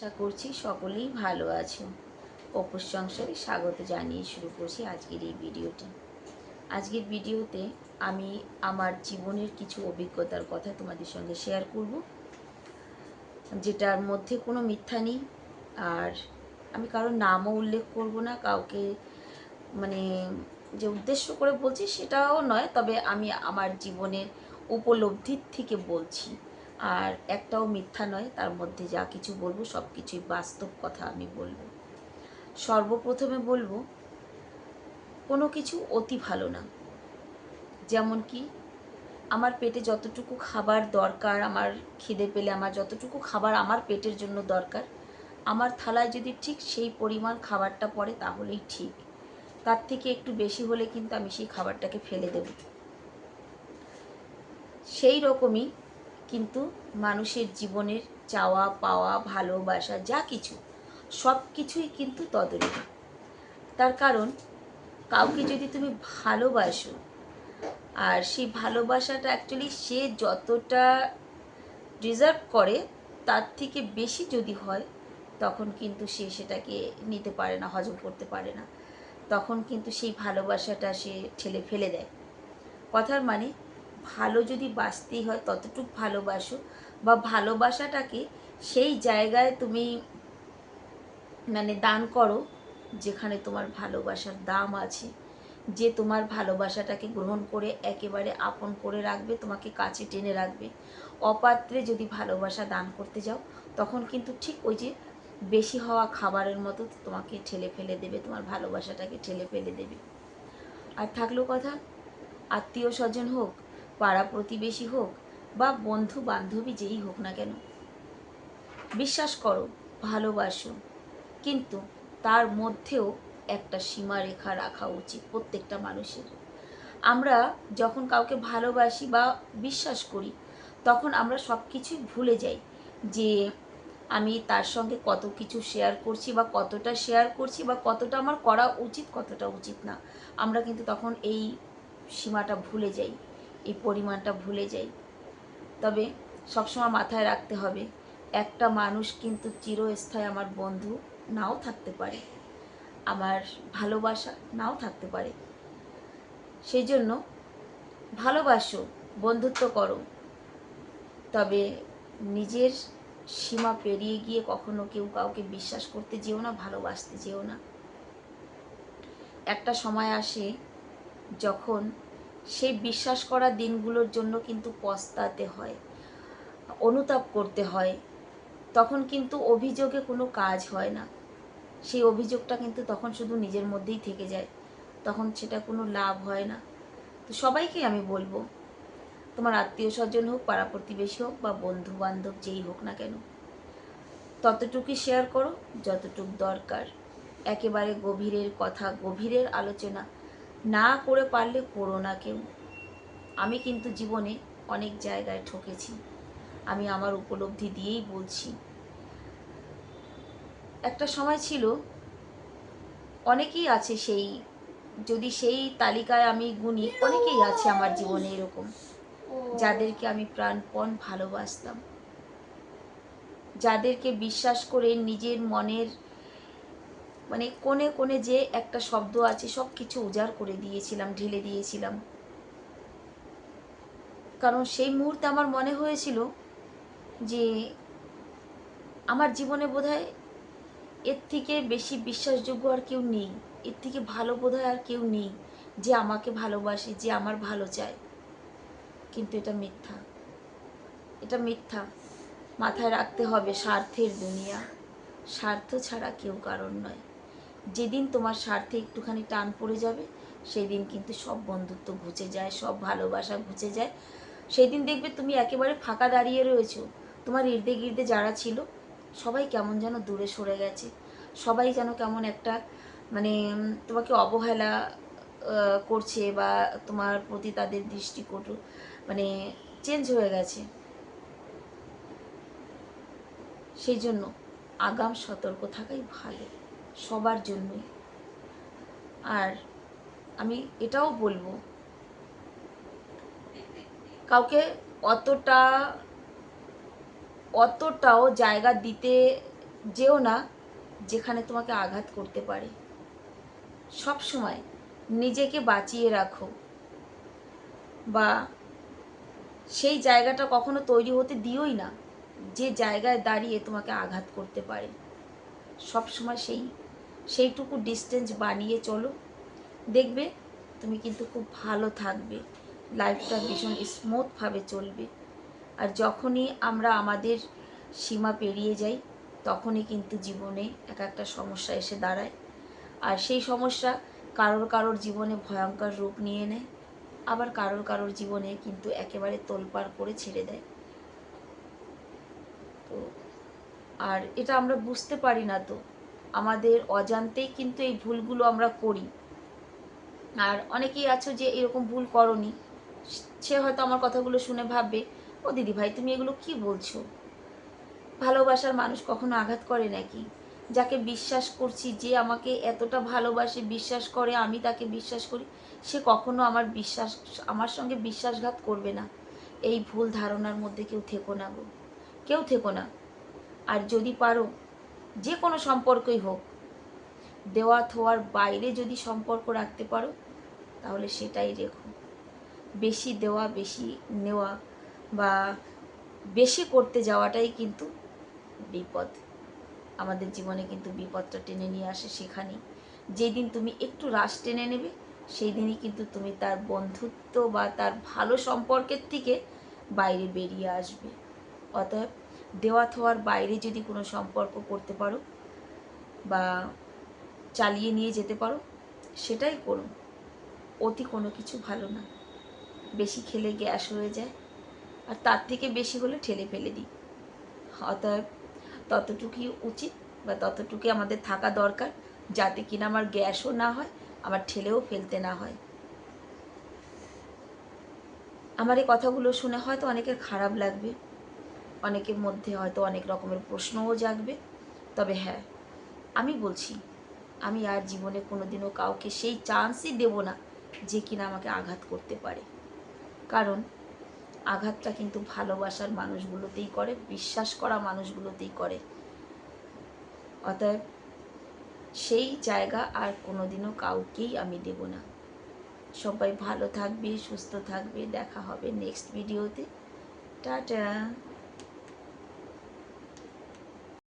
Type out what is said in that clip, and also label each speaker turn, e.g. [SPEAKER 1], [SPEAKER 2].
[SPEAKER 1] আশা করছি সকলেই ভালো আছো। অপুর সংসারে স্বাগত জানিয়ে শুরু করছি আজকের এই ভিডিওটি। আজকের ভিডিওতে আমি আমার জীবনের কিছু অভিজ্ঞতার কথা তোমাদের সঙ্গে শেয়ার করব। যেটার মধ্যে কোনো মিথ্যা নেই। আর আমি কারোর নামও উল্লেখ করব না, কাউকে মানে যে উদ্দেশ্য করে বলছি সেটাও নয়, তবে আমি আমার জীবনের উপলব্ধির থেকে বলছি। আর একটাও মিথ্যা নয়, তার মধ্যে যা কিছু বলব সব কিছুই বাস্তব কথা আমি বলব। সর্বপ্রথমে বলব, কোনো কিছু অতি ভালো না। যেমন কি, আমার পেটে যতটুকু খাবার দরকার, আমার খিদে পেলে আমার যতটুকু খাবার আমার পেটের জন্য দরকার, আমার থালায় যদি ঠিক সেই পরিমাণ খাবারটা পড়ে তাহলেই ঠিক। তার থেকে একটু বেশি হলে কিন্তু আমি সেই খাবারটাকে ফেলে দেব। সেই রকমই কিন্তু মানুষের জীবনের চাওয়া, পাওয়া, ভালোবাসা, যা কিছু, সব কিছুই কিন্তু তদরিক তার কারণ, কাউকে যদি তুমি ভালোবাসো, আর সেই ভালোবাসাটা অ্যাকচুয়ালি সে যতটা ডিজার্ভ করে, তার থেকে বেশি যদি হয়, তখন কিন্তু সে সেটাকে নিতে পারে না, হজম করতে পারে না। তখন কিন্তু সেই ভালোবাসাটা সে ঠেলে ফেলে দেয়। কথার মানে ভালো যদি বাঁচতেই হয়, ততটুকু ভালোবাসো বা ভালোবাসাটাকে সেই জায়গায় তুমি মানে দান করো যেখানে তোমার ভালোবাসার দাম আছে, যে তোমার ভালোবাসাটাকে গ্রহণ করে একেবারে আপন করে রাখবে, তোমাকে কাছে টেনে রাখবে। অপাত্রে যদি ভালোবাসা দান করতে যাও, তখন কিন্তু ঠিক ওই যে বেশি হওয়া খাবারের মতো তোমাকে ঠেলে ফেলে দেবে, তোমার ভালোবাসাটাকে ঠেলে ফেলে দেবে। আর থাকল কথা আত্মীয় স্বজন হোক পাড়া প্রতিবেশী হোক বা বন্ধু বান্ধবী যেই হোক না কেন। বিশ্বাস করো, ভালোবাসো, কিন্তু তার মধ্যেও একটা সীমারেখা রাখা উচিত প্রত্যেকটা মানুষের। আমরা যখন কাউকে ভালোবাসি বা বিশ্বাস করি, তখন আমরা সব কিছুই ভুলে যাই যে আমি তার সঙ্গে কত কিছু শেয়ার করছি বা কতটা শেয়ার করছি বা কতটা আমার করা উচিত, কতটা উচিত না। আমরা কিন্তু তখন এই সীমাটা ভুলে যাই। এই পরিমাণটা ভুলে যাই। তবে সবসময় মাথায় রাখতে হবে, একটা মানুষ কিন্তু চিরস্থায়ী আমার বন্ধু নাও থাকতে পারে, আমার ভালোবাসা নাও থাকতে পারে। সেই জন্য ভালোবাসো, বন্ধুত্ব করো, তবে নিজের সীমা পেরিয়ে গিয়ে কখনো কেউ কাউকে বিশ্বাস করতে যেও না, ভালোবাসতে যেও না। একটা সময় আসে যখন সেই বিশ্বাস করা দিনগুলোর জন্য কিন্তু পস্তাতে হয়, অনুতাপ করতে হয়। তখন কিন্তু অভিযোগে কোনো কাজ হয় না। সেই অভিযোগটা কিন্তু তখন শুধু নিজের মধ্যেই থেকে যায়। তখন সেটা কোনো লাভ হয় না। তো সবাইকে আমি বলব, তোমার আত্মীয় স্বজন হোক, পাড়া প্রতিবেশী হোক বা বন্ধু বান্ধব যেই হোক না কেন, ততটুকুই শেয়ার করো, যতটুক দরকার। একেবারে গভীরের কথা, গভীরের আলোচনা না করে পারলে করো না কেউ। আমি কিন্তু জীবনে অনেক জায়গায় ঠকেছি। আমি আমার উপলব্ধি দিয়েই বলছি। একটা সময় ছিল, অনেকেই আছে সেই, যদি সেই তালিকায় আমি গুনি, অনেকেই আছে আমার জীবনে এরকম, যাদেরকে আমি প্রাণপণ ভালোবাসতাম। যাদেরকে বিশ্বাস করে নিজের মনের মানে কোণে কোণে যে একটা শব্দ আছে সব কিছু উজাড় করে দিয়েছিলাম, ঢেলে দিয়েছিলাম। কারণ সেই মুহূর্তে আমার মনে হয়েছিল যে আমার জীবনে বোধহয় এর থেকে বেশি বিশ্বাসযোগ্য আর কেউ নেই। এর থেকে ভালো বোধহয় আর কেউ নেই যে আমাকে ভালোবাসে, যে আমার ভালো চায়। কিন্তু এটা মিথ্যা। এটা মিথ্যা। মাথায় রাখতে হবে, স্বার্থের দুনিয়া। স্বার্থ ছাড়া কেউ কারণ নয়। যেদিন তোমার স্বার্থে একটুখানি টান পড়ে যাবে সেই দিন কিন্তু সব বন্ধুত্ব ঘুচে যায়, সব ভালোবাসা ঘুচে যায়। সেই দিন দেখবে তুমি একেবারে ফাঁকা দাঁড়িয়ে রয়েছো। তোমার ইর্দে গির্দে যারা ছিল, সবাই কেমন যেন দূরে সরে গেছে। সবাই যেন কেমন একটা মানে তোমাকে অবহেলা করছে বা তোমার প্রতি তাদের দৃষ্টিকটু মানে চেঞ্জ হয়ে গেছে। সেই জন্য আগাম সতর্ক থাকাই ভালো। সবার জন্যই আর আমি এটাও বলব, কাউকে অতটা, অতটাও জায়গা দিতে যেও না যেখানে তোমাকে আঘাত করতে পারে। সব সময় নিজেকে বাঁচিয়ে রাখো বা সেই জায়গাটা কখনো তৈরি হতে দিওই না যে জায়গায় দাঁড়িয়ে তোমাকে আঘাত করতে পারে। সব সময় সেই সেইটুকু ডিস্টেন্স বানিয়ে চলো। দেখবে তুমি কিন্তু খুব ভালো থাকবে। লাইফটা ভীষণ স্মুথভাবে চলবে। আর যখনই আমরা আমাদের সীমা পেরিয়ে যাই, তখনই কিন্তু জীবনে এক একটা সমস্যা এসে দাঁড়ায়। আর সেই সমস্যা কারোর কারোর জীবনে ভয়ঙ্কর রূপ নিয়ে নেয়। আবার কারোর কারোর জীবনে কিন্তু একেবারে তোলপাড় করে ছেড়ে দেয়। তো, আর এটা আমরা বুঝতে পারি না তো। আমাদের অজান্তেই কিন্তু এই ভুলগুলো আমরা করি। আর অনেকেই আছো যে এরকম ভুল করনি, সে হয়তো আমার কথাগুলো শুনে ভাববে, ও দিদি ভাই তুমি এগুলো কি বলছো? ভালোবাসার মানুষ কখনো আঘাত করে নাকি? যাকে বিশ্বাস করছি যে আমাকে এতটা ভালোবাসে, বিশ্বাস করে, আমি তাকে বিশ্বাস করি, সে কখনো আমার বিশ্বাস, আমার সঙ্গে বিশ্বাসঘাত করবে না। এই ভুল ধারণার মধ্যে কেউ থেকো না গো। কেউ থেকো না। আর যদি পারো যে কোনো সম্পর্কই হোক দেওয়া থোয়ার বাইরে যদি সম্পর্ক রাখতে পারো, তাহলে সেটাই রেখো। বেশি দেওয়া, বেশি নেওয়া বা বেশি করতে যাওয়াটাই কিন্তু বিপদ। আমাদের জীবনে কিন্তু বিপদটা টেনে নিয়ে আসে সেখানেই। যেদিন তুমি একটু রাশ টেনে নেবে সেই দিনই কিন্তু তুমি তার বন্ধুত্ব বা তার ভালো সম্পর্কের থেকে বাইরে বেরিয়ে আসবে। অতএব দেওয়া থোয়ার বাইরে যদি কোনো সম্পর্ক করতে পারো বা চালিয়ে নিয়ে যেতে পারো, সেটাই করো। অতি কোনো কিছু ভালো না। বেশি খেলে গ্যাস হয়ে যায়। আর তার থেকে বেশি হলে ঠেলে ফেলে দিই। অতএব ততটুকুই উচিত বা ততটুকুই আমাদের থাকা দরকার, যাতে কিনা আমার গ্যাসও না হয়, আমার ঠেলেও ফেলতে না হয়। আমার এই কথাগুলো শুনে হয়তো অনেকের খারাপ লাগবে। অনেকের মধ্যে হয়তো অনেক রকমের প্রশ্নও জাগবে। তবে হ্যাঁ আমি বলছি, আমি আর জীবনে কোনোদিনও কাউকে সেই চান্সই দেব না যে কিনা আমাকে আঘাত করতে পারে। কারণ আঘাতটা কিন্তু ভালোবাসার মানুষগুলোতেই করে, বিশ্বাস করা মানুষগুলোতেই করে। অতএব সেই জায়গা আর কোনোদিনও কাউকেই আমি দেব না। সবাই ভালো থাকবে, সুস্থ থাকবে। দেখা হবে নেক্সট ভিডিওতে টাটা!